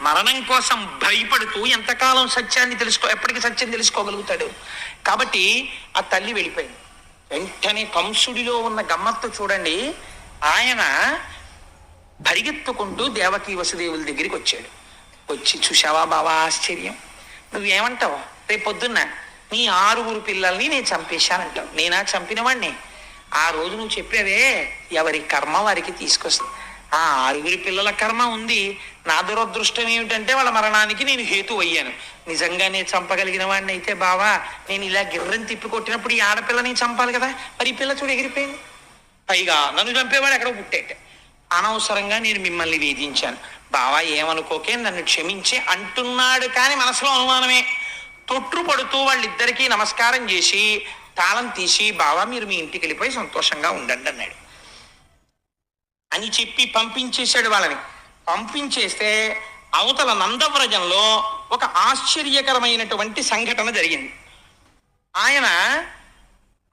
మరణం కోసం భయపడుతూ ఎంతకాలం సత్యాన్ని తెలుసుకో ఎప్పటికీ సత్యం తెలుసుకోగలుగుతాడు. కాబట్టి ఆ తల్లి వెళ్ళిపోయింది. వెంటనే కంసుడిలో ఉన్న గమ్మత్తు చూడండి. ఆయన పరిగెత్తుకుంటూ దేవకీ వసుదేవుల దగ్గరికి వచ్చాడు. వచ్చి చూసావా బావా ఆశ్చర్యం. నువ్వేమంటావు? రేపు పొద్దున్న నీ ఆరుగురు పిల్లల్ని నేను చంపేశానంటావు. నేనా చంపినవాడిని ఆ రోజు నువ్వు చెప్పావే ఎవరి కర్మ వారికి తీసుకొస్తా ఆ ఆరుగురి పిల్లల కర్మ ఉంది. నా దురదృష్టం ఏమిటంటే వాళ్ళ మరణానికి నేను హేతు అయ్యాను నిజంగానే చంపగలిగిన వాడిని అయితే బావా నేను ఇలా గిర్రం తిప్పి కొట్టినప్పుడు ఈ ఆడపిల్లని చంపాలి కదా. మరి ఈ పిల్ల చూడు ఎగిరిపోయింది. పైగా నన్ను చంపేవాడు ఎక్కడో పుట్టేట. అనవసరంగా నేను మిమ్మల్ని వేధించాను. బావా ఏమనుకోకే నన్ను క్షమించి అంటున్నాడు కానీ మనసులో అనుమానమే. తొట్టు పడుతూ వాళ్ళిద్దరికీ నమస్కారం చేసి తాళం తీసి బావా మీరు మీ ఇంటికి వెళ్ళిపోయి సంతోషంగా ఉండండి అన్నాడు. అని చెప్పి పంపించేశాడు వాళ్ళని. పంపించేస్తే అవతల నందవ్రజంలో ఒక ఆశ్చర్యకరమైనటువంటి సంఘటన జరిగింది. ఆయన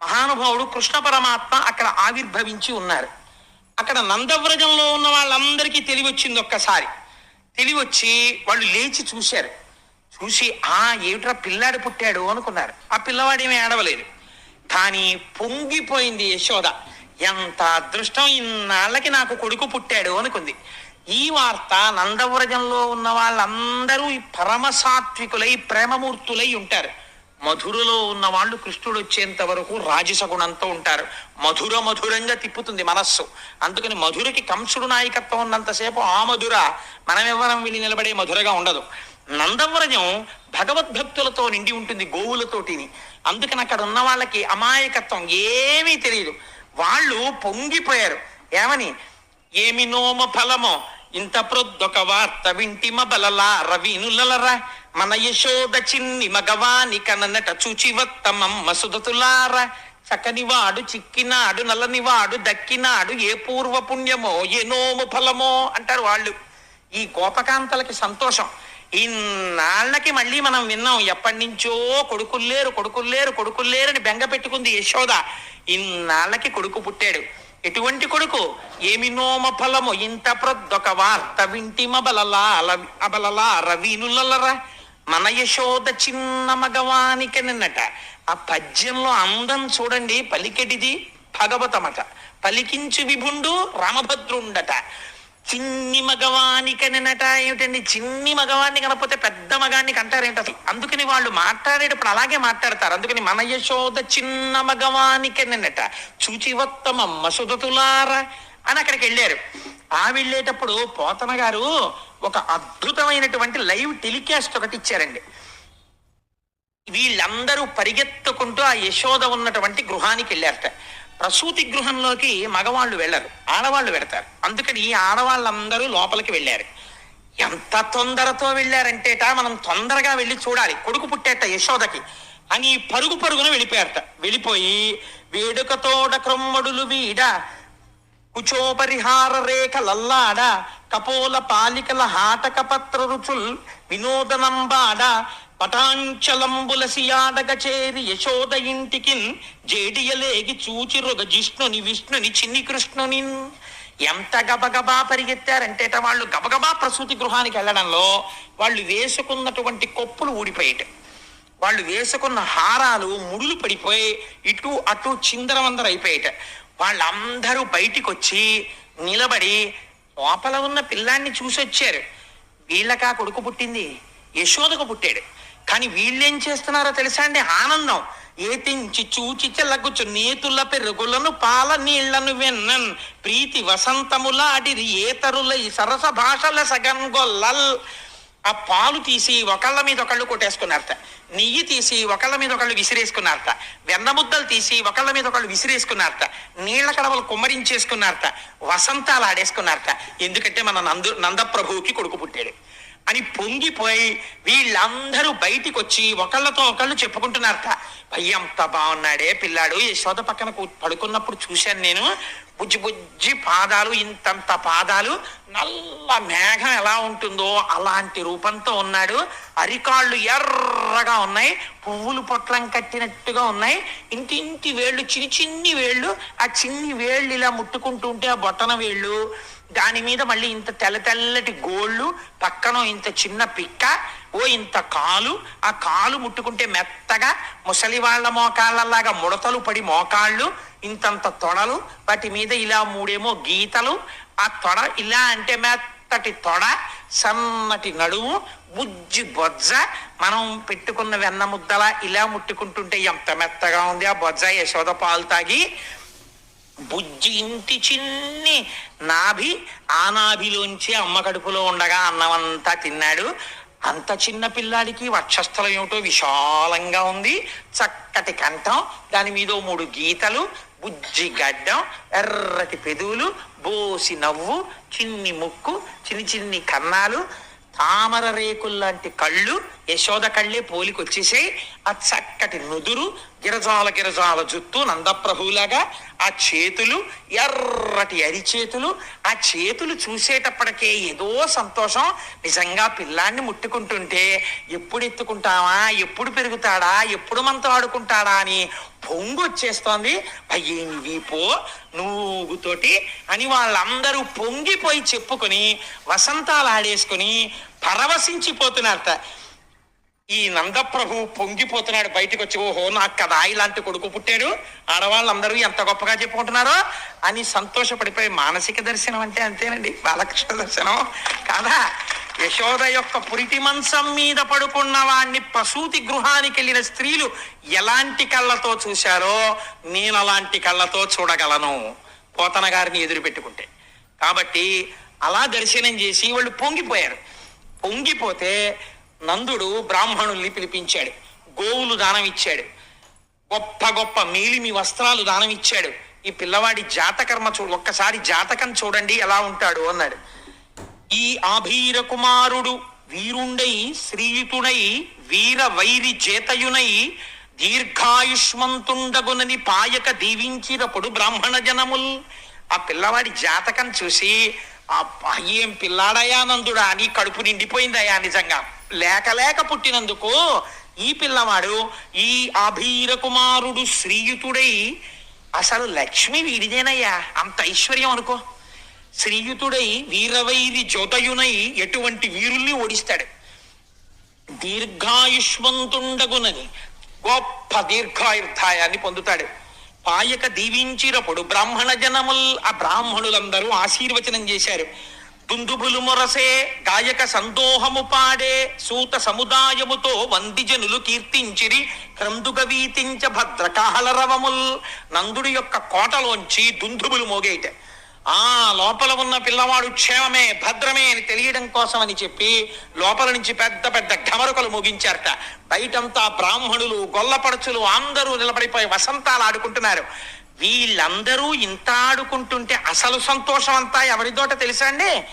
మహానుభావుడు కృష్ణ పరమాత్మ అక్కడ ఆవిర్భవించి ఉన్నారు. అక్కడ నందవ్రజంలో ఉన్న వాళ్ళందరికీ తెలివచ్చింది ఒక్కసారి. తెలివొచ్చి వాళ్ళు లేచి చూశారు. చూసి ఆ ఏమిట్రా పిల్లాడు పుట్టాడు అనుకున్నారు. ఆ పిల్లవాడేమీ ఏడవలేదు. కానీ పొంగిపోయింది యశోద. ఎంత అదృష్టం ఇన్నాళ్ళకి నాకు కొడుకు పుట్టాడు అనుకుంది. ఈ వార్త నందవ్రజంలో ఉన్న వాళ్ళందరూ ఈ ప్రేమమూర్తులై ఉంటారు. మధురలో ఉన్న వాళ్ళు కృష్ణుడు వచ్చేంత వరకు రాజస గుణంతో ఉంటారు. మధుర మధురంగా తిప్పుతుంది మనస్సు. అందుకని మధురకి కంసుడు నాయకత్వం ఉన్నంతసేపు ఆ మధుర మనమెవ్వరం వెళ్ళి నిలబడే మధురగా ఉండదు. నందవ్రజం భగవద్భక్తులతో నిండి ఉంటుంది గోవులతోటిని. అందుకని అక్కడ ఉన్న వాళ్ళకి అమాయకత్వం ఏమీ తెలియదు వాళ్ళు పొంగిపోయారు. ఏమని? ఏమి నోమ ఫలమో? ఇంత ప్రొద్దొక వార్త వింటిమ బలలా రవీనులరా మన యశోద చిన్ని మగవాని కననట చూచివత్తమమ్మ వత్తమమ్మ చక్కనివాడు చిక్కినాడు నల్లనివాడు దక్కినాడు ఏ పూర్వ పుణ్యమో ఏ నోము ఫలమో అంటారు వాళ్ళు. ఈ గోపకాంతలకి సంతోషం. ఇన్నాళ్ళకి మళ్ళీ మనం విన్నాం ఎప్పటి నుంచో కొడుకుల్లేరు కొడుకుల్లేరు కొడుకుల్లేరని బెంగ పెట్టుకుంది యశోద. ఇన్నాళ్ళకి కొడుకు పుట్టాడు. ఎటువంటి కొడుకు? ఏమి నోమ ఫలము? ఇంత ప్రొద్దొక వార్త వింటిమ బలలా అల- అబలలా రవీనులరా మన యశోద చిన్న మగవానికి నిన్నట. ఆ పద్యంలో అందం చూడండి పలికెటిది భగవతమట. పలికించు విభుండు రామభద్రుండట. చిన్ని మగవానికనట ఏమిటండి? చిన్ని మగవాన్ని కనపోతే పెద్ద మగాన్ని కంటారేంటి అసలు? అందుకని వాళ్ళు మాట్లాడేటప్పుడు అలాగే మాట్లాడతారు. అందుకని మన యశోద చిన్న మగవానికనట చూచివత్తమ మసుదతులారా అని అక్కడికి వెళ్ళారు. ఆ వెళ్ళేటప్పుడు పోతన గారు ఒక అద్భుతమైనటువంటి లైవ్ టెలికాస్ట్ ఒకటి ఇచ్చారండి. వీళ్ళందరూ పరిగెత్తుకుంటూ ఆ యశోద ఉన్నటువంటి గృహానికి వెళ్ళారట. ప్రసూతి గృహంలోకి మగవాళ్ళు వెళ్ళరు ఆడవాళ్ళు పెడతారు అందుకని ఈ ఆడవాళ్ళందరూ లోపలికి వెళ్ళారు. ఎంత తొందరతో వెళ్ళారంటేట మనం తొందరగా వెళ్ళి చూడాలి. కొడుకు పుట్టేట యశోదకి. అని పరుగు పరుగున వెళ్ళిపోయారట. వెళ్ళిపోయి వేడుకతోడ క్రొమ్మడులు వీడ కుచోపరిహార రేఖ లల్లాడ కపోల పాలికల హాటక పత్ర రుచుల్ వినోదనంబాడ పటాంచలంబుల చేరి యశోద ఇంటికిన్ జేడియలేగి చూచిరొగ జిష్ణుని విష్ణుని చిన్ని కృష్ణుని. ఎంత గబగబా పరిగెత్తారంటేట వాళ్ళు గబగబా ప్రసూతి గృహానికి వెళ్ళడంలో వాళ్ళు వేసుకున్నటువంటి కొప్పులు ఊడిపోయేట. వాళ్ళు వేసుకున్న హారాలు ముడులు పడిపోయి ఇటు అటు చిందరవందర అయిపోయేట వాళ్ళందరూ బయటికి వచ్చి నిలబడి లోపల ఉన్న పిల్లాన్ని చూసొచ్చారు. వీళ్ళకా కొడుకు పుట్టింది యశోదకు పుట్టాడు. కానీ వీళ్ళేం చేస్తున్నారో తెలుసా అండి? ఆనందం. ఏతించి చూచిచ్చ చెల్లగుచ్చు నేతుల పెరుగులను పాల నీళ్ళను విన్నన్. ప్రీతి వసంతముల అడిరి ఏతరుల ఈ సరస భాషల సగన్ గొల్లల్. ఆ పాలు తీసి ఒకళ్ళ మీద ఒకళ్ళు కొట్టేసుకున్నారట. నెయ్యి తీసి ఒకళ్ళ మీద ఒకళ్ళు విసిరేసుకున్నారట. వెన్న ముద్దలు తీసి ఒకళ్ళ మీద ఒకళ్ళు విసిరేసుకున్నారట. నీళ్ళ కడవలు కుమ్మరించేసుకున్నారట. వసంతాలు ఆడేసుకున్నారట. ఎందుకంటే మన నందు నందప్రభువుకి కొడుకు పుట్టాడు. అని పొంగిపోయి వీళ్ళందరూ బయటికి వచ్చి ఒకళ్ళతో ఒకళ్ళు చెప్పుకుంటున్నారట. భయ్య అంత బాగున్నాడే పిల్లాడు యశోద పక్కన పడుకున్నప్పుడు చూశాను నేను. బుజ్జి బుజ్జి పాదాలు ఇంతంత పాదాలు నల్ల మేఘం ఎలా ఉంటుందో అలాంటి రూపంతో ఉన్నాడు. అరికాళ్ళు ఎర్రగా ఉన్నాయి. పువ్వులు పొట్లం కట్టినట్టుగా ఉన్నాయి. ఇంటింటి ఇంటి వేళ్ళు చిన్ని చిన్ని వేళ్ళు. ఆ చిన్ని వేళ్ళు ఇలా ముట్టుకుంటూ ఉంటే ఆ బొట్టన వేళ్ళు. దాని మీద మళ్ళీ ఇంత తెల్ల తెల్లటి గోళ్ళు పక్కన ఇంత చిన్న పిక్క ఓ ఇంత కాలు. ఆ కాలు ముట్టుకుంటే మెత్తగా ముసలి వాళ్ళ మోకాళ్ళలాగా ముడతలు పడి మోకాళ్ళు ఇంతంత తొడలు వాటి మీద ఇలా మూడేమో గీతలు ఆ తొడ ఇలా అంటే మెత్తటి తొడ సన్నటి నడుము బుజ్జి బొజ్జ. మనం పెట్టుకున్న వెన్న ముద్దలా ఇలా ముట్టుకుంటుంటే ఎంత మెత్తగా ఉంది ఆ బొజ్జ. యశోద పాలు తాగి బుజ్జి ఇంటి చిన్ని నాభి ఆ నాభిలోంచి అమ్మ కడుపులో ఉండగా అన్నమంతా తిన్నాడు. అంత చిన్న పిల్లాడికి వక్షస్థలం ఏమిటో విశాలంగా ఉంది. చక్కటి కంఠం. దాని మీద మూడు గీతలు. బుజ్జి గడ్డం ఎర్రటి పెదవులు బోసి నవ్వు చిన్ని ముక్కు చిన్ని చిన్ని కన్నాలు తామర రేకుల్లాంటి కళ్ళు యశోద కళ్ళే పోలికొచ్చేసాయి. ఆ చక్కటి నుదురు గిరజాల గిరజాల జుత్తు నందప్రభులాగా ఆ చేతులు ఎర్రటి అరిచేతులు ఆ చేతులు చూసేటప్పటికే ఏదో సంతోషం. నిజంగా పిల్లాన్ని ముట్టుకుంటుంటే ఎప్పుడు ఎత్తుకుంటావా ఎప్పుడు పెరుగుతాడా ఎప్పుడు మనతో ఆడుకుంటాడా అని పొంగు వచ్చేస్తోంది. అయ్యేమి వీపో నువ్వుతోటి అని వాళ్ళందరూ పొంగిపోయి చెప్పుకొని వసంతాలు ఆడేసుకుని పరవశించిపోతున్నారట. ఈ నందప్రభు పొంగిపోతున్నాడు బయటకు వచ్చి ఓహో నాకు కదా ఇలాంటి కొడుకు పుట్టాడు ఆడవాళ్ళందరూ ఎంత గొప్పగా చెప్పుకుంటున్నారో అని సంతోషపడిపోయి మానసిక దర్శనం అంటే అంతేనండి బాలకృష్ణ దర్శనం కాదా? యశోద యొక్క పురిటి మంచం మీద పడుకున్న వాణ్ణి ప్రసూతి గృహానికి వెళ్ళిన స్త్రీలు ఎలాంటి కళ్ళతో చూశారో నేను అలాంటి కళ్ళతో చూడగలను పోతన గారిని ఎదురు పెట్టుకుంటే. కాబట్టి అలా దర్శనం చేసి వాళ్ళు పొంగిపోయారు. పొంగిపోతే నందుడు బ్రాహ్మణుల్ని పిలిపించాడు. గోవులు దానం ఇచ్చాడు గొప్ప గొప్ప మేలిమి వస్త్రాలు దానం ఇచ్చాడు ఈ పిల్లవాడి జాతకర్మ చూ ఒక్కసారి జాతకం చూడండి ఎలా ఉంటాడు అన్నాడు. ఈ ఆభీర కుమారుడు వీరుండై శ్రీయుతుడై వీర వైరి చేతయునై దీర్ఘాయుష్మంతుండగునని పాయక దీవించినప్పుడు బ్రాహ్మణ జనముల్. ఆ పిల్లవాడి జాతకం చూసి ఆ ఏం పిల్లాడయా నందుడా అని కడుపు నిండిపోయిందయా నిజంగా? లేక లేక పుట్టినందుకు ఈ పిల్లవాడు ఈ అభీర కుమారుడు శ్రీయుతుడై అసలు లక్ష్మి వీడిదేనయ్యా? అంత ఐశ్వర్యం అనుకో. శ్రీయుతుడై వీరవైరి జ్యోతయునై ఎటువంటి వీరుల్ని ఓడిస్తాడు. దీర్ఘాయుష్మంతుండగునని గొప్ప దీర్ఘాయుర్ధాయాన్ని పొందుతాడు. పాయక దీవించినప్పుడు బ్రాహ్మణ జనముల్ ఆ బ్రాహ్మణులందరూ ఆశీర్వచనం చేశారు. దుందుబులు మొరసే గాయక సందోహము పాడే సూత సముదాయముతో వందిజనులు కీర్తించిరి క్రందుగ వీతించ భద్రకాహలరవముల్ నందుడి యొక్క కోటలోంచి దుందుబులు మోగేట. ఆ లోపల ఉన్న పిల్లవాడు క్షేమమే భద్రమే అని తెలియడం కోసం అని చెప్పి లోపల నుంచి పెద్ద పెద్ద ఘమరుకలు ముగించారట. బయటంతా బ్రాహ్మణులు గొల్లపడుచులు అందరూ నిలబడిపోయి వసంతాలు ఆడుకుంటున్నారు. వీళ్ళందరూ ఇంత ఆడుకుంటుంటే అసలు సంతోషం అంతా ఎవరిదోట తెలుసా అండి?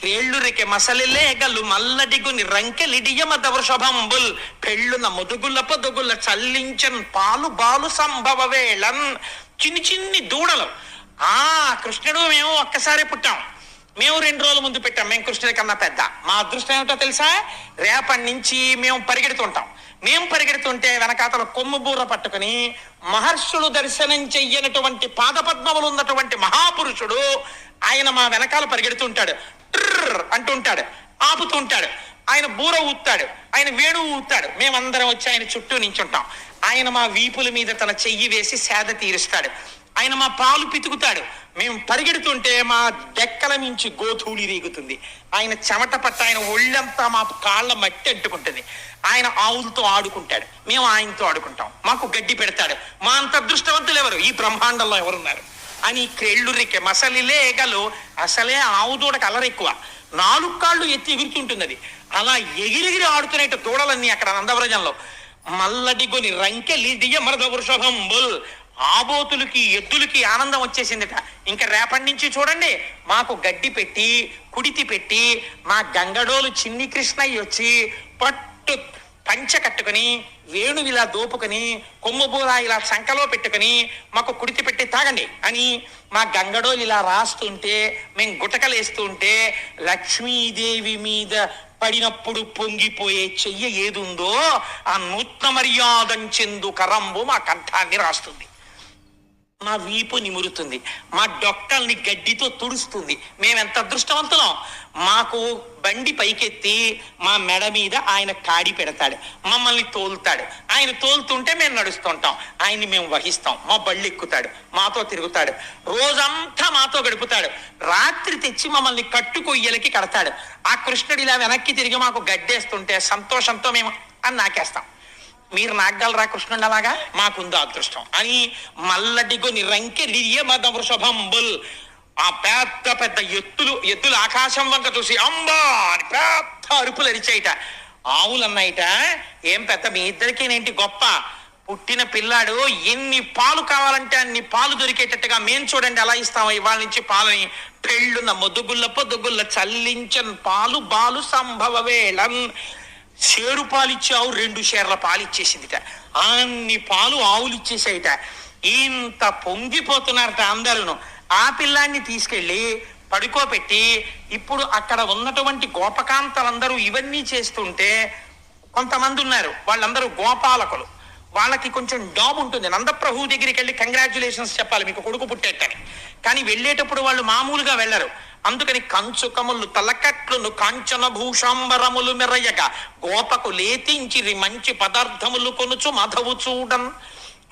క్రేళ్ళురికి మసలిలే గల్లు మల్లడిగుని రంకెలిడియమద వృషభంబుల్ పెళ్ళున ముదుగుల పొదుగుల చల్లించన్ పాలు బాలు సంభవ వేళన్. చిన్ని చిన్ని దూడలు. ఆ కృష్ణుడు మేము ఒక్కసారి పుట్టాం. మేము రెండు రోజుల ముందు పెట్టాం. మేము కృష్ణుడి కన్నా పెద్ద. మా అదృష్టం ఏమిటో తెలుసా? రేపటి నుంచి మేము పరిగెడుతుంటాం. మేము పరిగెడుతుంటే వెనకాతల కొమ్ము బూర పట్టుకుని మహర్షులు దర్శనం చెయ్యనటువంటి పాదపద్మములు ఉన్నటువంటి మహాపురుషుడు ఆయన మా వెనకాల పరిగెడుతుంటాడు. ట్రర్ అంటుంటాడు. ఆపుతుంటాడు. ఆయన బూర ఊతాడు ఆయన వేణువు ఊతాడు మేమందరం వచ్చి ఆయన చుట్టూ నించుంటాం. ఆయన మా వీపుల మీద తన చెయ్యి వేసి సేద తీరుస్తాడు. ఆయన మా పాలు పితుకుతాడు. మేము పరిగెడుతుంటే మా డెక్కల నుంచి గోధూళి రేగుతుంది. ఆయన చెమట పట్ట ఆయన ఒళ్ళంతా మా కాళ్ళ మట్టి అంటుకుంటుంది. ఆయన ఆవులతో ఆడుకుంటాడు. మేము ఆయనతో ఆడుకుంటాం. మాకు గడ్డి పెడతాడు. మా అంత అదృష్టవంతులు ఎవరు? ఈ బ్రహ్మాండంలో ఎవరున్నారు? అని క్రెళ్ళురికే మసలిలే ఎగలు అసలే ఆవు దూడకు అలర ఎక్కువ. నాలుగు కాళ్ళు ఎత్తి ఎగురుతుంటుంది అది అలా ఎగిరెగిరి ఆడుతున్నట్టు దూడలన్నీ అక్కడ నందవ్రజంలో. మల్లడిగొని రంకెలిడియ మరద వృషభంబుల్ ఆబోతులకి ఎద్దులకి ఆనందం వచ్చేసిందిట. ఇంకా రేపటి నుంచి చూడండి మాకు గడ్డి పెట్టి కుడితి పెట్టి మా గంగడోలు చిన్ని కృష్ణయ్య వచ్చి పట్టు పంచ కట్టుకుని వేణువు ఇలా దోపుకొని కొమ్ముబూర ఇలా శంఖలో పెట్టుకుని మాకు కుడితి పెట్టి తాగండి అని మా గంగడోలు ఇలా రాస్తుంటే మేము గుటకలేస్తూ ఉంటే లక్ష్మీదేవి మీద పడినప్పుడు పొంగిపోయే చెయ్య ఏదుందో ఆ నూత్న మర్యాదంచెందు కరంబు మా కంఠాన్ని రాస్తుంది. మా వీపు నిమురుతుంది. మా డొక్కల్ని గడ్డితో తుడుస్తుంది. మేమెంత అదృష్టవంతులం? మాకు బండి పైకెత్తి మా మెడ మీద ఆయన కాడి పెడతాడు. మమ్మల్ని తోలుతాడు. ఆయన తోలుతుంటే మేము నడుస్తుంటాం. ఆయన్ని మేము వహిస్తాం. మా బళ్ళు ఎక్కుతాడు. మాతో తిరుగుతాడు. రోజంతా మాతో గడుపుతాడు. రాత్రి తెచ్చి మమ్మల్ని కట్టుకొయ్యలకి కడతాడు. ఆ కృష్ణుడు ఇలా వెనక్కి తిరిగి మాకు గడ్డేస్తుంటే సంతోషంతో మేము అని నాకేస్తాం మీరు నాగలరా కృష్ణుడు అలాగా? మాకుందో అదృష్టం. అని మల్లడిగొని రంకెలియ మద వృషభంబుల్ ఆ పెద్ద పెద్ద ఎత్తులు ఎత్తులు ఆకాశం వంక చూసి అంబా! పెద్ద అరుపులు అరిచాయిట. ఆవులు అన్నాయిట ఏం పెద్ద మీ ఇద్దరికేనేంటి గొప్ప? పుట్టిన పిల్లాడు ఎన్ని పాలు కావాలంటే అన్ని పాలు దొరికేటట్టుగా మేం చూడండి ఎలా ఇస్తామో ఇవాళ నుంచి పాలని. పెళ్ళున్న మొదుగుల్ల పొద్దుగుల్ల చల్లించన్ పాలు బాలు సంభవ వేళం. షేరు పాలిచ్చే ఆవు రెండు షేర్ల పాలు ఇచ్చేసిందిట అన్ని పాలు ఆవులు ఇచ్చేసాయిట ఇంత పొంగిపోతున్నారట అందరూ ఆ పిల్లాన్ని తీసుకెళ్ళి పడుకోబెట్టి ఇప్పుడు అక్కడ ఉన్నటువంటి గోపకాంతలందరూ ఇవన్నీ చేస్తుంటే కొంతమంది ఉన్నారు వాళ్ళందరూ గోపాలకులు. వాళ్ళకి కొంచెం డాబ్ ఉంటుంది నందప్రభు దగ్గరికి వెళ్ళి కంగ్రాచులేషన్స్ చెప్పాలి. మీకు కొడుకు పుట్టేటని కానీ వెళ్ళేటప్పుడు వాళ్ళు మామూలుగా వెళ్ళరు. అందుకని కంచుకములు తలకట్లును కాంచన భూషాంబరములు మెరయగా గోపకు లేతించిరి మంచి పదార్థములు కొనుచు మధవు చూడన్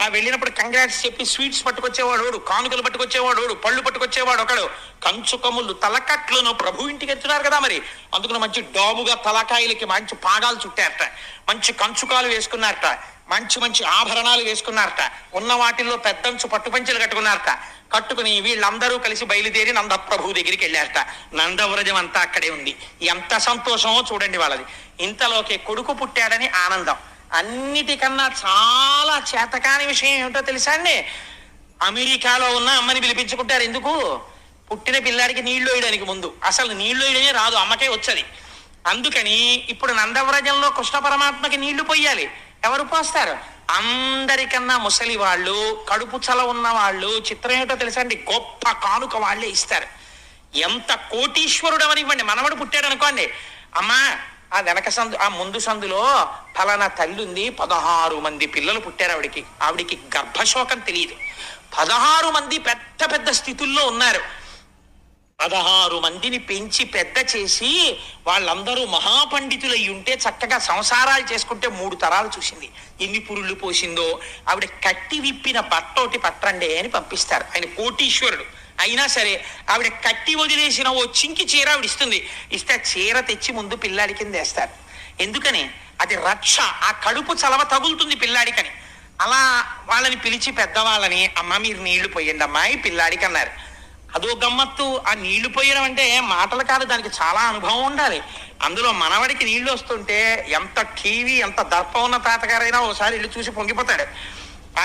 ఆ వెళ్ళినప్పుడు కంగ్రాట్స్ చెప్పి స్వీట్స్ పట్టుకొచ్చేవాడు కానుకలు పట్టుకొచ్చేవాడు ఒకడు, పళ్ళు పట్టుకొచ్చేవాడు ఒకడు. కంచుకములు తలకట్లను ప్రభు ఇంటికి ఎత్తున్నారు కదా మరి. అందుకని మంచి డాబుగా తలకాయలకి మంచి పాగాలు చుట్టారట. మంచి కంచుకాలు వేసుకున్నారట. మంచి మంచి ఆభరణాలు వేసుకున్నారట. ఉన్న వాటిల్లో పెద్దంచు పట్టుపంచలు కట్టుకున్నారట. కట్టుకుని వీళ్ళందరూ కలిసి బయలుదేరి నంద ప్రభు దగ్గరికి వెళ్ళారట. నందవ్రజం అంతా అక్కడే ఉంది. ఎంత సంతోషమో చూడండి వాళ్ళది. ఇంతలోకి కొడుకు పుట్టాడని ఆనందం. అన్నిటికన్నా చాలా చేతకాని విషయం ఏమిటో తెలుసా అండి? అమెరికాలో ఉన్న అమ్మని పిలిపించుకుంటారు. ఎందుకు? పుట్టిన పిల్లాడికి నీళ్ళు వేయడానికి ముందు. అసలు నీళ్ళు వేయడమే రాదు అమ్మకే వచ్చది. అందుకని ఇప్పుడు నందవ్రజంలో కృష్ణ పరమాత్మకి నీళ్ళు పోయాలి. ఎవరు పోస్తారు? అందరికన్నా ముసలి వాళ్ళు కడుపు చల ఉన్న వాళ్ళు చిత్రం ఏమిటో తెలుసా అండి? గొప్ప కానుక వాళ్ళే ఇస్తారు. ఎంత కోటీశ్వరుడు అవనివ్వండి మనవడు పుట్టాడు అనుకోండి అమ్మా ఆ వెనక సందు ఆ ముందు సందులో ఫలానా తల్లి ఉంది పదహారు మంది పిల్లలు పుట్టారు ఆవిడికి. ఆవిడికి గర్భశోకం తెలియదు పదహారు మంది పెద్ద పెద్ద స్థితుల్లో ఉన్నారు. పదహారు మందిని పెంచి పెద్ద చేసి వాళ్ళందరూ మహాపండితులయ్యి ఉంటే చక్కగా సంసారాలు చేసుకుంటే మూడు తరాలు చూసింది. ఎన్ని పురుళ్ళు పోసిందో ఆవిడ కట్టి విప్పిన బట్టోటి పట్టండే పట్టండి అని పంపిస్తారు. ఆయన కోటీశ్వరుడు. అయినా సరే ఆవిడ కట్టి వదిలేసిన ఓ చింకి చీర ఆవిడ ఇస్తుంది. ఇస్తే ఆ చీర తెచ్చి ముందు పిల్లాడి కింద వేస్తారు. ఎందుకని? అది రక్ష. ఆ కడుపు చలవ తగులుతుంది పిల్లాడికని. అలా వాళ్ళని పిలిచి పెద్దవాళ్ళని అమ్మ మీరు నీళ్ళు పోయండి అమ్మాయి పిల్లాడికి అన్నారు. అదో గమ్మత్తు ఆ నీళ్ళు పోయడం అంటే మాటలు కాదు దానికి చాలా అనుభవం ఉండాలి. అందులో మనవడికి నీళ్ళు వస్తుంటే ఎంత టీవీ ఎంత దర్పం ఉన్న తాతగారైనా ఒకసారి ఇల్లు చూసి పొంగిపోతాడు. ఆ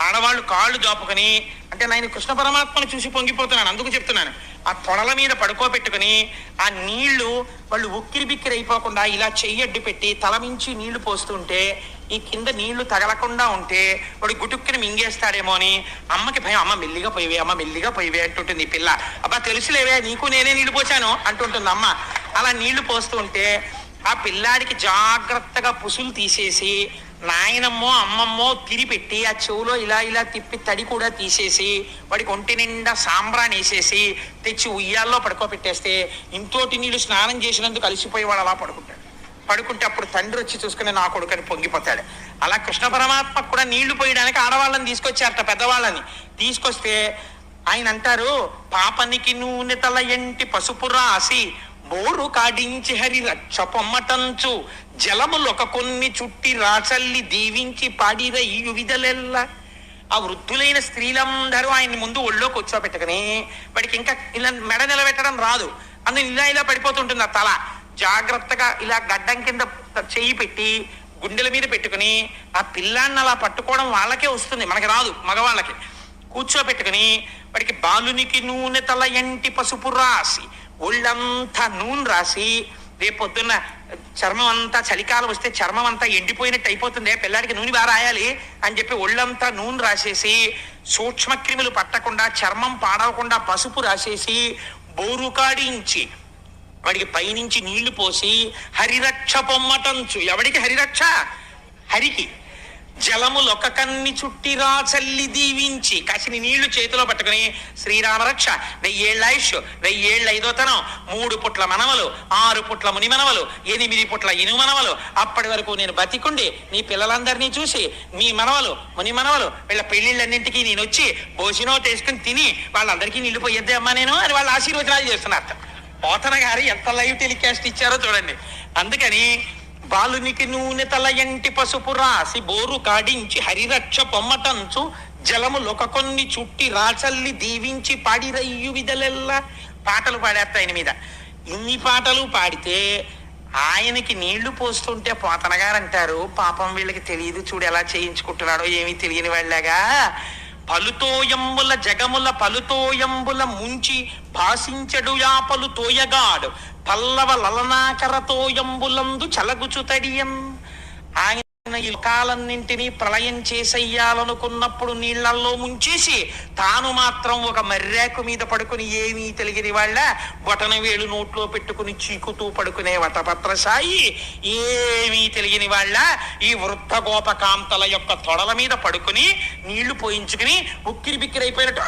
ఆడవాళ్ళు కాళ్ళు జాపుకొని అంటే నేను కృష్ణ పరమాత్మను చూసి పొంగిపోతున్నాను అందుకు చెప్తున్నాను. ఆ తొడల మీద పడుకోబెట్టుకుని ఆ నీళ్ళు వాళ్ళు ఉక్కిరి బిక్కిరి అయిపోకుండా ఇలా చెయ్యడ్డు పెట్టి తలమించి నీళ్ళు పోస్తుంటే ఈ కింద నీళ్ళు తగలకుండా ఉంటే వాడు గుటుక్కుని మింగేస్తాడేమో అని అమ్మకి భయం. అమ్మ మెల్లిగా పోయివే అమ్మ మెల్లిగా పోయివే అంటుంటుంది ఈ పిల్ల. అబ్బా తెలుసులేవే నీకు నేనే నీళ్ళు పోసాను అంటుంటుంది అమ్మ. అలా నీళ్ళు పోస్తూ ఉంటే ఆ పిల్లాడికి జాగ్రత్తగా పుసులు తీసేసి నాయనమ్మో అమ్మమ్మో తిరిపెట్టి ఆ చెవులో ఇలా ఇలా తిప్పి తడి కూడా తీసేసి వాడికి ఒంటి నిండా సాంబ్రాన్ని వేసేసి తెచ్చి ఉయ్యాల్లో పడుకోబెట్టేస్తే ఇంతోటి నీళ్ళు స్నానం చేసినందుకు కలిసిపోయి వాడు అలా పడుకుంటాడు. పడుకుంటే అప్పుడు తండ్రి వచ్చి చూసుకుని నా కొడుకని పొంగిపోతాడు. అలా కృష్ణ పరమాత్మ కూడా నీళ్ళు పోయడానికి ఆడవాళ్ళని తీసుకొచ్చారట పెద్దవాళ్ళని. తీసుకొస్తే ఆయన అంటారు పాపనికి నూనె తల ఎంటి పసుపు రాసి బోరు కాడించి హరి రక్షపొమ్మటంచు జలములొక కొన్ని చుట్టి రాచల్లి దీవించి పాడిర ఈ విధలెల్ల ఆ వృద్ధులైన స్త్రీలందరూ ఆయన ముందు ఒళ్ళో కూర్చోబెట్టుకుని వాడికి ఇంకా ఇలా మెడ నిలబెట్టడం రాదు. అందులో ఇలా ఇలా పడిపోతుంటుంది ఆ తల. జాగ్రత్తగా ఇలా గడ్డం కింద చెయ్యి పెట్టి గుండెల మీద పెట్టుకుని ఆ పిల్లాన్ని అలా పట్టుకోవడం వాళ్ళకే వస్తుంది మనకి రాదు మగవాళ్ళకి. కూర్చోబెట్టుకుని వాడికి బాలునికి నూనె తల ఎంటి పసుపు రాసి ఒళ్ళంతా నూనె రాసి రేపొద్దున్న చర్మం అంతా చలికాలం వస్తే చర్మం అంతా ఎండిపోయినట్టు అయిపోతుంది. పిల్లాడికి నూనె బాగా రాయాలి అని చెప్పి ఒళ్ళంతా నూనె రాసేసి సూక్ష్మక్రిములు పట్టకుండా చర్మం పాడవకుండా పసుపు రాసేసి బోరు కాడించి వాడికి పైనుంచి నీళ్ళు పోసి హరిరక్ష పొమ్మటంచు ఎవడికి హరిరక్ష? హరికి. జలములొక కన్ని చుట్టి రాచల్లి దీవించి. కసిని నీళ్ళు చేతిలో పట్టుకుని శ్రీరామరక్ష వెయ్యేళ్ళ ఆయుష్ వెయ్యేళ్ళ ఐదోతనం మూడు పుట్ల మనవలు ఆరు పుట్ల ముని మనవలు ఎనిమిది పుట్ల ఇనుము మనవలు. అప్పటి వరకు నేను బతికుండి నీ పిల్లలందరినీ చూసి మీ మనవలు ముని మనవలు వీళ్ళ పెళ్ళిళ్ళన్నింటికీ నేను వచ్చి భోజనం వేసుకుని తిని వాళ్ళందరికీ నీళ్ళు పోయొద్దే అమ్మా నేను అని వాళ్ళ ఆశీర్వచనాలు చేస్తున్నారు. పోతన గారు ఎంత లైవ్ టెలికాస్ట్ ఇచ్చారో చూడండి. అందుకని బాలునికి నూనె తల ఎంటి పసుపు రాసి బోరు కాడించి హరిరక్ష పొమ్మటంచు జలము లొక కొన్ని చుట్టి రాచల్లి దీవించి పాడిరయ్యు విధలెల్లా పాటలు పాడేస్తా ఆయన మీద. ఇన్ని పాటలు పాడితే ఆయనకి నీళ్ళు పోస్తుంటే పోతనగారు అంటారు పాపం వీళ్ళకి తెలియదు చూడు ఎలా చేయించుకుంటున్నాడో ఏమీ తెలియని వాళ్ళగా. పలుతోయంబుల జగముల పలుతోయంబుల ముంచి భాషించడు యాపలు తోయగాడు. పల్లవ లలనాకరతోయంబులందు చలగుచు చలగుచుతడియం ఆయన ఈ ప్రళయం చేసెయ్యాలనుకున్నప్పుడు నీళ్ళల్లో ముంచేసి తాను మాత్రం ఒక మర్రాకు మీద పడుకుని ఏమీ తెలియని వాళ్ళ బొటన వేలు నోట్లో పెట్టుకుని చీకుతూ పడుకునే వటపత్రసాయి ఏమీ తెలియని వాళ్ళ ఈ వృద్ధ గోపకాంతల యొక్క తొడల మీద పడుకుని నీళ్ళు పోయించుకుని ఉక్కిరి బిక్కిరైపోయినట్టు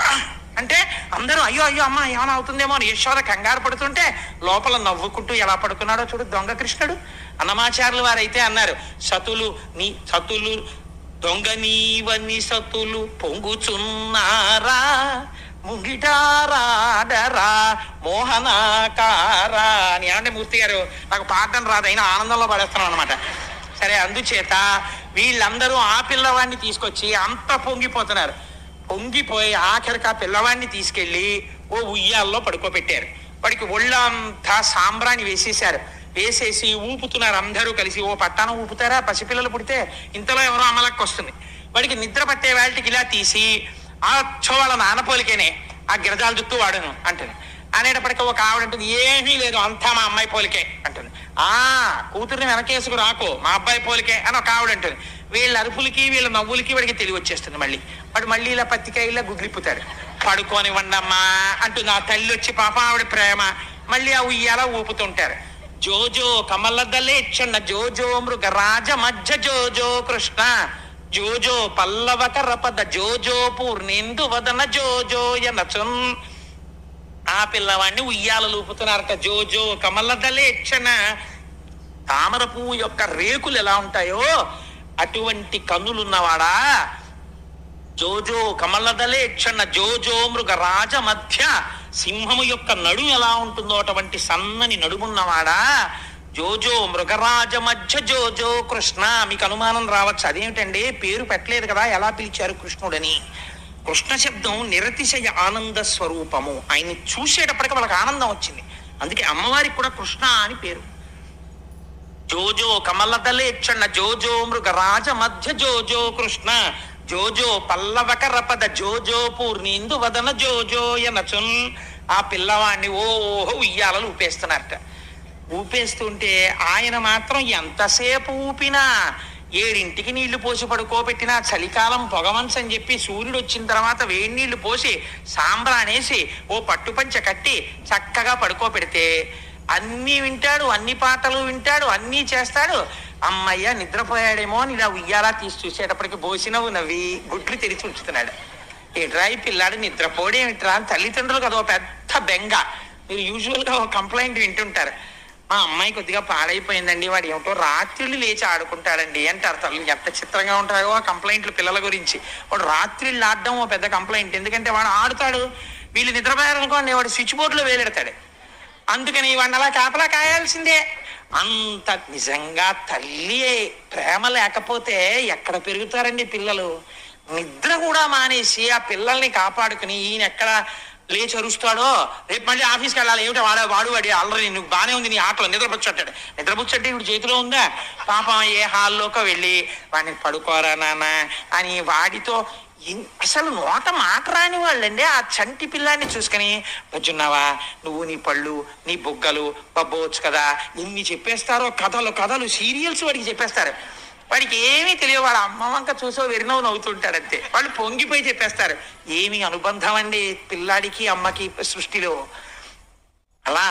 అంటే అందరూ అయ్యో అయ్యో అమ్మ ఏమైనా అవుతుందేమో అని యశోద కంగారు పడుతుంటే లోపల నవ్వుకుంటూ ఎలా పడుకున్నాడో చూడు దొంగ కృష్ణుడు. అన్నమాచారులు వారైతే అన్నారు సతులు నీ సతులు దొంగ నీవని సతులు పొంగుచున్నారా ముంగిటారాడరా మోహనాకారా అని. ఏమంటే మూర్తి గారు నాకు పాడడం రాదు అయినా ఆనందంలో పడేస్తున్నాను అనమాట సరే అందుచేత వీళ్ళందరూ ఆ పిల్లవాడిని తీసుకొచ్చి అంత పొంగిపోతున్నారు. పొంగిపోయి ఆఖరికి ఆ పిల్లవాడిని తీసుకెళ్ళి ఓ ఉయ్యాల్లో పడుకోబెట్టారు. వాడికి ఒళ్ళంతా సాంబ్రాణి వేసేశారు. వేసేసి ఊపుతున్నారు అందరూ కలిసి. ఓ పట్టానం ఊపుతారా? పసిపిల్లలు పుడితే ఇంతలో ఎవరో అమలక్కి వస్తుంది. వాడికి నిద్ర పట్టే వాళ్ళకి ఇలా తీసి ఆ చో వాళ్ళ నాన్న ఆ గిరజాల జుత్తు వాడును అంటుంది. అనేటప్పటికీ ఒక ఆవిడ అంటుంది ఏమీ లేదు అంతా మా అమ్మాయి పోలికే అంటుంది. ఆ కూతుర్ని వెనకేసుకు రాకో మా అబ్బాయి పోలికే అని ఒక ఆవిడ అంటుంది. వీళ్ళ అరుపులకి వీళ్ళ నవ్వులకి వాడికి తెలివి వచ్చేస్తుంది మళ్ళీ. వాడు మళ్ళీ ఇలా పత్తికాయలా గుడ్లిప్పుతాడు పడుకొని వండమ్మా అంటూ నా తల్లి వచ్చి పాప ఆవిడ ప్రేమ. మళ్ళీ ఆ ఉయ్యాల ఊపుతుంటారు. జోజో కమలదలేచ్చన్న జోజో మృగరాజ మధ్య జోజో కృష్ణ. జోజో పల్లవ కరపద జోజో పూర్ణేందు వదన జోజో యనచున్ ఆ పిల్లవాడిని ఉయ్యాల ఊపుతున్నారట జోజో కమలదలేచ్చన తామర పువ్వు యొక్క రేకులు ఎలా ఉంటాయో అటువంటి కన్నులున్నవాడా? జోజో కమలదలే క్షణ జోజో మృగ రాజ మధ్య సింహము యొక్క నడు ఎలా ఉంటుందో అటువంటి సన్నని నడుమున్నవాడా? జోజో మృగరాజ మధ్య జోజో కృష్ణ. మీకు అనుమానం రావచ్చు. అదేమిటండి? పేరు పెట్టలేదు కదా. ఎలా పిలిచారు కృష్ణుడని? కృష్ణ శబ్దం నిరతిశయ ఆనంద స్వరూపము. ఆయన్ని చూసేటప్పటికి వాళ్ళకి ఆనందం వచ్చింది. అందుకే అమ్మవారికి కూడా కృష్ణ అని పేరు. జోజో కమలదలేక్షణ జోజో మృగ రాజ మధ్య జోజో కృష్ణ జోజో పల్లవకరపద జోజో పూర్ణీందు వదన జోజో ఎనచున్ ఆ పిల్లవాడిని ఓహో ఉయ్యాలలు ఊపేస్తున్నారట. ఊపేస్తుంటే ఆయన మాత్రం ఎంతసేపు ఊపినా ఏడింటికి నీళ్ళు పోసి పడుకోబెట్టినా చలికాలం పొగమంచని చెప్పి సూర్యుడు వచ్చిన తర్వాత వేడి నీళ్ళు పోసి సాంబ్రానేసి ఓ పట్టుపంచ కట్టి చక్కగా పడుకోబెడితే అన్నీ వింటాడు అన్ని పాటలు వింటాడు అన్నీ చేస్తాడు. అమ్మయ్య నిద్రపోయాడేమో అని ఇలా ఉయ్యాలా తీసి చూసేటప్పటికి బోసినవు నవ్వి గుడ్లు తెరిచి ఉంచుతున్నాడు. ఏట్రా ఈ పిల్లాడు నిద్రపోడేమిట్రా అని తల్లిదండ్రులు కదా పెద్ద బెంగ. మీరు యూజువల్గా ఒక కంప్లైంట్ వింటుంటారు. మా అమ్మాయి కొద్దిగా పాడైపోయిందండి వాడు ఏమిటో రాత్రిళ్ళు లేచి ఆడుకుంటాడండి అంటారు తల్లి. ఎంత చిత్రంగా ఉంటాయో ఆ కంప్లైంట్లు పిల్లల గురించి. వాడు రాత్రిళ్ళు ఆడడం ఓ పెద్ద కంప్లైంట్. ఎందుకంటే వాడు ఆడుతాడు. వీళ్ళు నిద్రపోయారనుకోండి వాడు స్విచ్ బోర్డులో వేలెడతాడు. అందుకని వాడిని అలా కాపలా కాయాల్సిందే. అంత నిజంగా తల్లి ప్రేమ లేకపోతే ఎక్కడ పెరుగుతారండి పిల్లలు? నిద్ర కూడా మానేసి ఆ పిల్లల్ని కాపాడుకుని ఈయన ఎక్కడ లేచి అరుస్తాడో? రేపు మళ్ళీ ఆఫీస్కి వెళ్ళాలి. ఏమిటో వాడు? వాడు వాడి అల్లరి నువ్వు బాగానే ఉంది నీ ఆటలో. నిద్రపుచ్చట్టాడు. నిద్రపుచ్చట్టే ఇప్పుడు చేతిలో ఉందా? పాపం ఏ హాల్లోకి వెళ్ళి వాడిని పడుకోరా నాన్న అని వాడితో అసలు నోట మాట రాని వాళ్ళండి ఆ చంటి పిల్లాన్ని చూసుకొని వచ్చున్నావా నువ్వు నీ పళ్ళు నీ బుగ్గలు పబ్బవచ్చు కదా. ఇన్ని చెప్పేస్తారో కథలు కథలు సీరియల్స్ వాడికి చెప్పేస్తారు. వాడికి ఏమీ తెలియదు వాడు అమ్మ వంక చూసో వెరినవ్వు నవ్వుతుంటాడు అంతే వాళ్ళు పొంగిపోయి చెప్పేస్తారు. ఏమి అనుబంధం అండి పిల్లాడికి అమ్మకి సృష్టిలో. అలా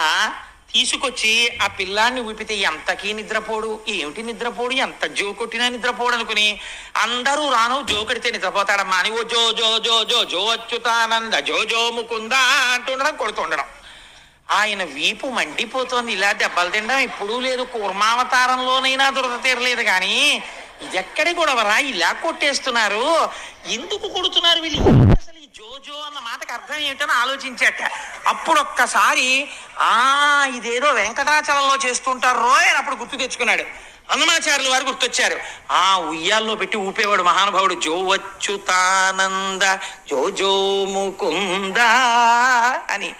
తీసుకొచ్చి ఆ పిల్లాన్ని ఊపితే ఎంతకీ నిద్రపోడు? ఏమిటి నిద్రపోడు? ఎంత జో కొట్టినా నిద్రపోడు అనుకుని అందరూ రాను జో కడితే నిద్రపోతాడమ్మా అని ఓ జో జో జో జో జో అచ్యుతానంద జో జో ముకుందా అంటుండడం కొడుతుండడం ఆయన వీపు మండిపోతోంది. ఇలా దెబ్బలు తినడం ఎప్పుడూ లేదు. కూర్మావతారంలోనైనా దురద తీరలేదు కానీ ఇదెక్కడి గొడవరా? ఇలా కొట్టేస్తున్నారు. ఎందుకు కొడుతున్నారు వీళ్ళు? అసలు జోజో అన్న మాటకు అర్థం ఏమిటని ఆలోచించాట. అప్పుడు ఒక్కసారి ఆ ఇదేదో వెంకటాచలంలో చేస్తుంటారు రోయ్ అని అప్పుడు గుర్తు తెచ్చుకున్నాడు. హనుమాచార్యులు వారు గుర్తొచ్చారు. ఆ ఉయ్యాల్లో పెట్టి ఊపేవాడు మహానుభావుడు జో వచ్చుతానంద జో ముకుంద అని.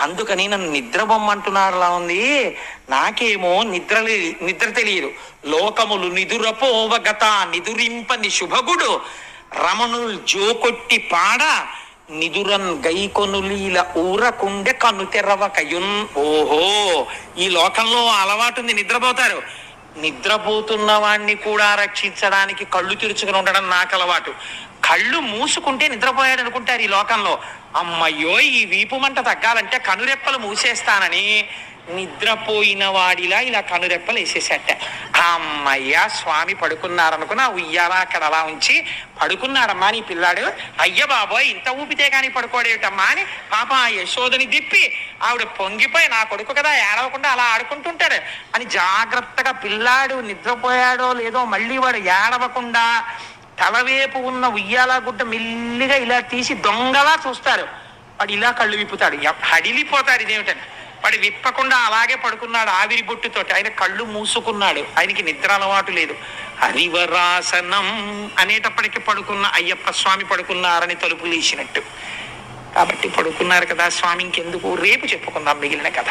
అందుకని నన్ను నిద్ర బొమ్మంటున్నారులా ఉంది. నాకేమో నిద్ర నిద్ర తెలియదు. లోకములు నిదురపోవగత నిదురింపని శుభగుడు. రమణుల్ జోకొట్టి పాడ నిదురన్ గైకొనులీల ఊరకుండె కను తెరవకయున్. ఓహో ఈ లోకంలో అలవాటుంది నిద్రపోతారు. నిద్రపోతున్న వాణ్ణి కూడా రక్షించడానికి కళ్ళు తెరుచుకుని ఉండడం నాకు అలవాటు. కళ్ళు మూసుకుంటే నిద్రపోయాడు అనుకుంటారు ఈ లోకంలో. అమ్మయ్యో ఈ వీపు మంట తగ్గాలంటే కనురెప్పలు మూసేస్తానని. నిద్రపోయిన వాడిలా ఇలా కనురెప్పలు వేసేసట. అమ్మయ్య స్వామి పడుకున్నారనుకున్న ఉయ్యాల అక్కడ అలా ఉంచి పడుకున్నారమ్మా నీ పిల్లాడు అయ్య బాబోయ్ ఇంత ఊపితే కానీ పడుకోడేటమ్మా అని పాప ఆ యశోదని దిప్పి ఆవిడ పొంగిపోయి నా కొడుకు కదా ఏడవకుండా అలా ఆడుకుంటుంటాడు అని జాగ్రత్తగా పిల్లాడు నిద్రపోయాడో లేదో మళ్ళీ వాడు ఏడవకుండా తలవేపు ఉన్న ఉయ్యాల గుడ్డ మెల్లిగా ఇలా తీసి దొంగలా చూస్తారు. వాడు ఇలా కళ్ళు విప్పుతాడు. హడిలిపోతాడు ఇదేమిటని. వాడు విప్పకుండా అలాగే పడుకున్నాడు ఆవిరి బొట్టుతోటి. ఆయన కళ్ళు మూసుకున్నాడు. ఆయనకి నిద్ర అలవాటు లేదు. హరివరాసనం అనేటప్పటికి పడుకున్న అయ్యప్ప స్వామి పడుకున్నారని తలుపు తీసినట్టు కాబట్టి పడుకున్నారు కదా స్వామి ఇంకెందుకు? రేపు చెప్పుకుందాం మిగిలిన కథ.